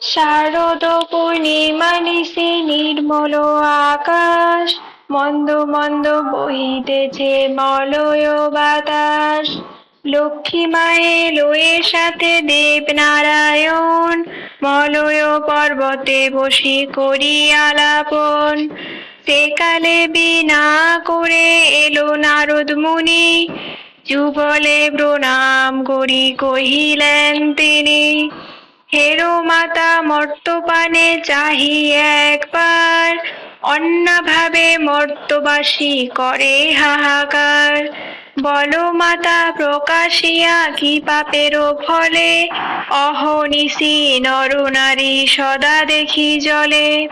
শারদ পূর্ণিমা নিশি নির্মল আকাশ, মন্দ মন্দ বহিতেছে মলয় বাতাস। লক্ষ্মী মায়ে লয়ে সাথে দেব নারায়ণ, মলয় পর্বতে বসি করি আলাপন। সেকালে বিনা করে এলো নারদ মুনি, যুগলে প্রণাম করি কহিলেন তিনি। হেরো মাতা মর্তপানে চাহি একবার, অন্যভাবে মর্তবাসী করে হাহাকার। বলো মাতা প্রকাশিয়া, কি পাপেরও ফলে? অহনিশি নরনারী সদা দেখি জলে।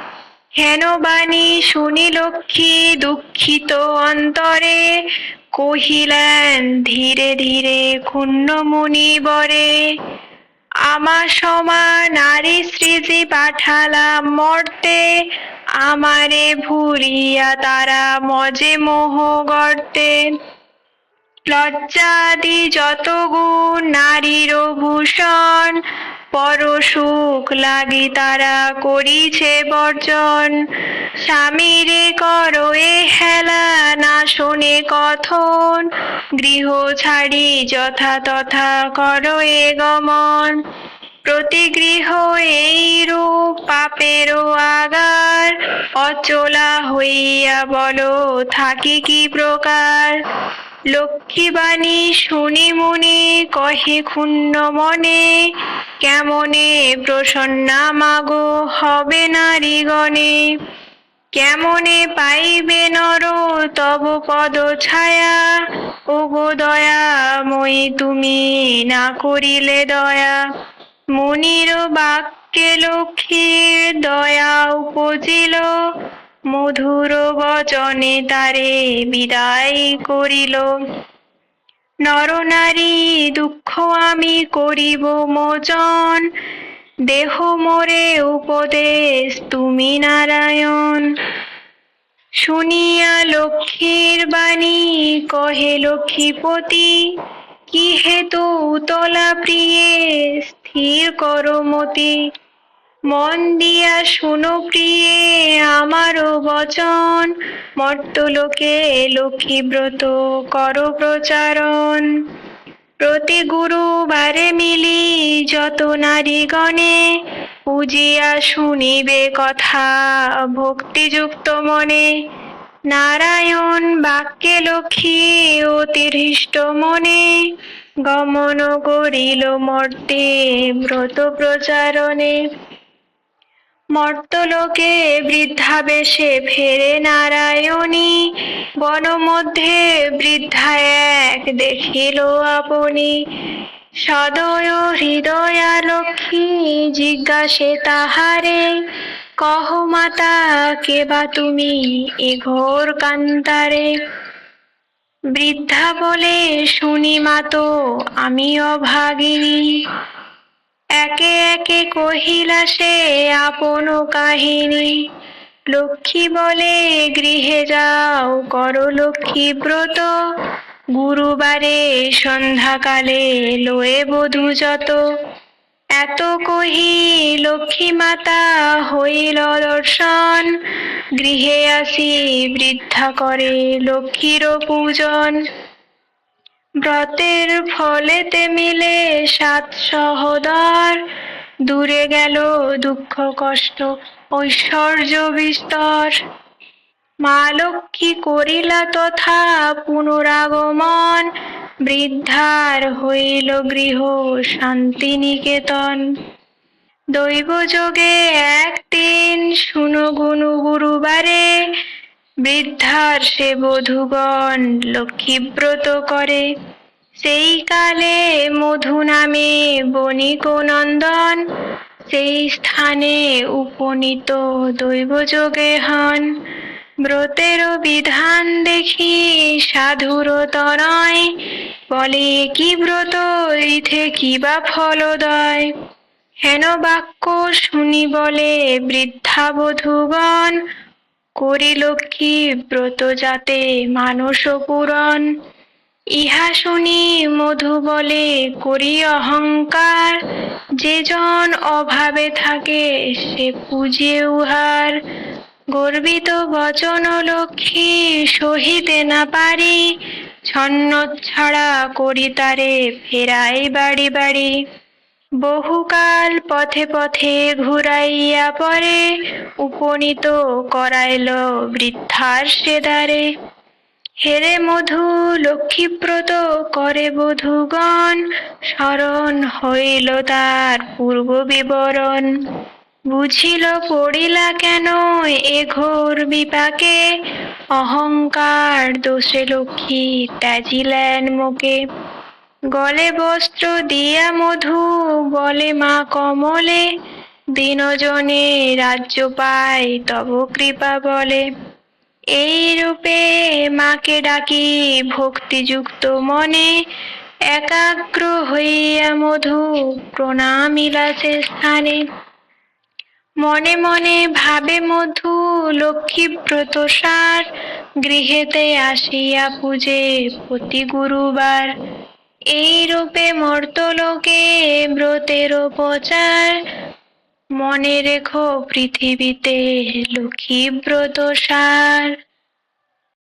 হেন বাণী শুনি লক্ষ্মী দুঃখিত অন্তরে, কহিলেন ধীরে ধীরে ক্ষুণ্ণ মুনি বরে। আমার সমা নারী সৃজি পাঠালাম মর্তে, আমারে ভুরিয়া তারা মজে মোহ গর্তে। লজ্জাদি যত গুণ নারীর ভূষণ পর সুখ লাগি তারা করিছে বর্জন। স্বামীরে কর এ হেলা, না শোনে কথন। গৃহ ছাড়ি যথা তথা কর এ গমন। প্রতি গৃহ এই রূপ পাপেরও আগার। অচলা হইয়া বলো, থাকি কি প্রকার? লক্ষ্মীবাণী শুনি মুনি, কহে ক্ষুণ্ণ মনে কেমনে প্রসন্না মাগো হবে নারীগণে কেমনে পাইবে নর তব পদ ছায়া? ও গো দয়া, মই তুমি না করিলে দয়া। মুনির বাক্যে লক্ষ্মীর দয়া উপজিল। মধুর বচনে তারে বিদায় করিল। নরনারী, দুঃখ আমি করিব মোচন। দেহ মোরে উপদেশ, তুমি নারায়ণ। শুনিয়া লক্ষ্মীর বাণী, কহে লক্ষ্মীপতি কি হেতু উতলা প্রিয়ে, স্থির করো মতি? মন দিয়া শুনো প্রিয়ে, আমারও বচন। মর্তলোকে লক্ষ্মীব্রত করো প্রচারণ। প্রতি গুরুবারে মিলি যত নারীগণে পূজিয়া শুনিবে কথা ভক্তিযুক্ত মনে। নারায়ণ বাক্যে লক্ষ্মী অতিহৃষ্ট মনে। গমন করিল মর্তে ব্রত প্রচারণে। মর্তলোকে বৃদ্ধা বেশে ফেরে নারায়ণী বন মধ্যে বৃদ্ধা এক দেখিল আপনি। সদয় হৃদয়া লক্ষ্মী জিজ্ঞাসে তাহারে, কহ মাতা কেবা তুমি এ ঘোর কান্তারে? বৃদ্ধা বলে, শুনি মাতো আমি অভাগিনী একে একে কহিলা সে আপন কাহিনী। লক্ষ্মী বলে, গৃহে যাও, করো লক্ষ্মী ব্রত। গুরুবারে সন্ধ্যাকালে লয়ে বধূ যত। এত কহি লক্ষ্মী মাতা হইল দর্শন। গৃহে আসি বৃদ্ধা করে লক্ষ্মীর পূজন। ব্রতের ফলেতে মিলে সাত সহদর। দূরে গেল দুঃখ, কষ্ট, ঐশ্বর্য বিস্তর। মা লক্ষ্মী করিলা তথা পুনরাগমন, বৃদ্ধার হইল গৃহ শান্তিনিকেতন। দৈব যোগে একদিন শুনো গুনু গুরুবারে, বৃদ্ধার সে বধূগণ লক্ষ্মীব্রত করে। সেই কালে মধু নামে বণিক নন্দন, সেই স্থানে উপনীত দৈবযোগে হন। ব্রতের বিধান দেখি সাধুর তনয়, বলে কি ব্রত ইথে কি বা ফলদয়? হেন বাক্য শুনি বলে বৃদ্ধা বধূগণ করি লক্ষ্মী ব্রত যাতে মানস পুরন ইহা শুনি মধু বলে করি অহংকার। যে জন অভাবে থাকে, সে পূজে উহার। গর্বিত বচন লক্ষ্মী সহিতে না পারি ছন্ন ছাড়া করি তারে ফেরাই বাড়ি বাড়ি। বহুকাল পথে পথে ঘুরাইয়া পরে, উপনীত করাইল বৃদ্ধার সেদারে হেরে মধু লক্ষ্মীব্রত করে বধূগণ, স্মরণ হইল তার পূর্ব বিবরণ। বুঝিল পড়িলা কেন এ ঘোর বিপাকে? অহংকার দোষে লক্ষ্মী ত্যাজিলেন মোকে গলে বস্ত্র দিয়া মধু, বলে মা কমলে। দিনজনে রাজ্য পায় তব কৃপা বলে। এই রূপে মাকে ডাকি ভক্তিযুক্ত মনে, একাগ্র হইয়া মধু প্রণামিলা সে স্থানে। মনে মনে ভাবে মধু লক্ষ্মীব্রত সার গৃহেতে আসিয়া পূজে প্রতি গুরুবার। এই রূপে মর্তলোকে ব্রতের প্রচার মনে রেখো পৃথিবীতে লক্ষ্মীব্রত সার